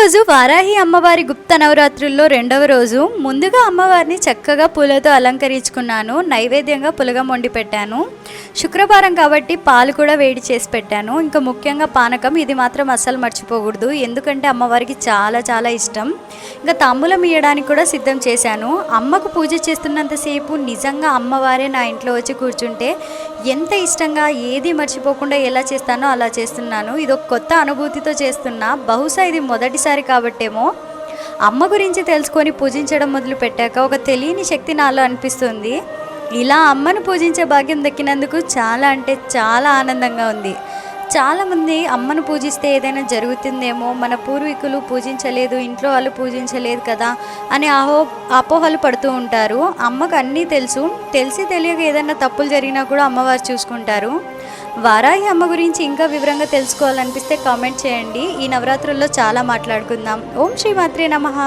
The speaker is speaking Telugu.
ఈరోజు వారాహి అమ్మవారి గుప్త నవరాత్రుల్లో రెండవ రోజు ముందుగా అమ్మవారిని చక్కగా పూలతో అలంకరించుకున్నాను నైవేద్యంగా పులగం వండి పెట్టాను. శుక్రవారం కాబట్టి పాలు కూడా వేడి చేసి పెట్టాను. ఇంకా ముఖ్యంగా పానకం ఇది మాత్రం అస్సలు మర్చిపోకూడదు. ఎందుకంటే అమ్మవారికి చాలా చాలా ఇష్టం. ఇంకా తాంబూలం ఇయ్యడానికి కూడా సిద్ధం చేశాను. అమ్మకు పూజ చేస్తున్నంతసేపు నిజంగా అమ్మవారే నా ఇంట్లో వచ్చి కూర్చుంటే ఎంత ఇష్టంగా ఏది మర్చిపోకుండా ఎలా చేస్తానో అలా చేస్తున్నాను. ఇది ఒక కొత్త అనుభూతితో చేస్తున్నా. బహుశా ఇది మొదటిసారి కాబట్టేమో అమ్మ గురించి తెలుసుకొని పూజించడం మొదలు పెట్టాక ఒక తెలియని శక్తి నాలో అనిపిస్తుంది. ఇలా అమ్మను పూజించే భాగ్యం దక్కినందుకు చాలా అంటే చాలా ఆనందంగా ఉంది. చాలామంది అమ్మను పూజిస్తే ఏదైనా జరుగుతుందేమో మన పూర్వీకులు పూజించలేదు ఇంట్లో వాళ్ళు పూజించలేదు కదా అని అహో అపోహలు పడుతూ ఉంటారు. అమ్మకు అన్నీ తెలుసు. తెలిసి తెలియక ఏదైనా తప్పులు జరిగినా కూడా అమ్మవారు చూసుకుంటారు. వారాయి అమ్మ గురించి ఇంకా వివరంగా తెలుసుకోవాలనిపిస్తే కామెంట్ చేయండి. ఈ నవరాత్రుల్లో చాలా మాట్లాడుకుందాం. ఓం శ్రీ మాత్రే నమః.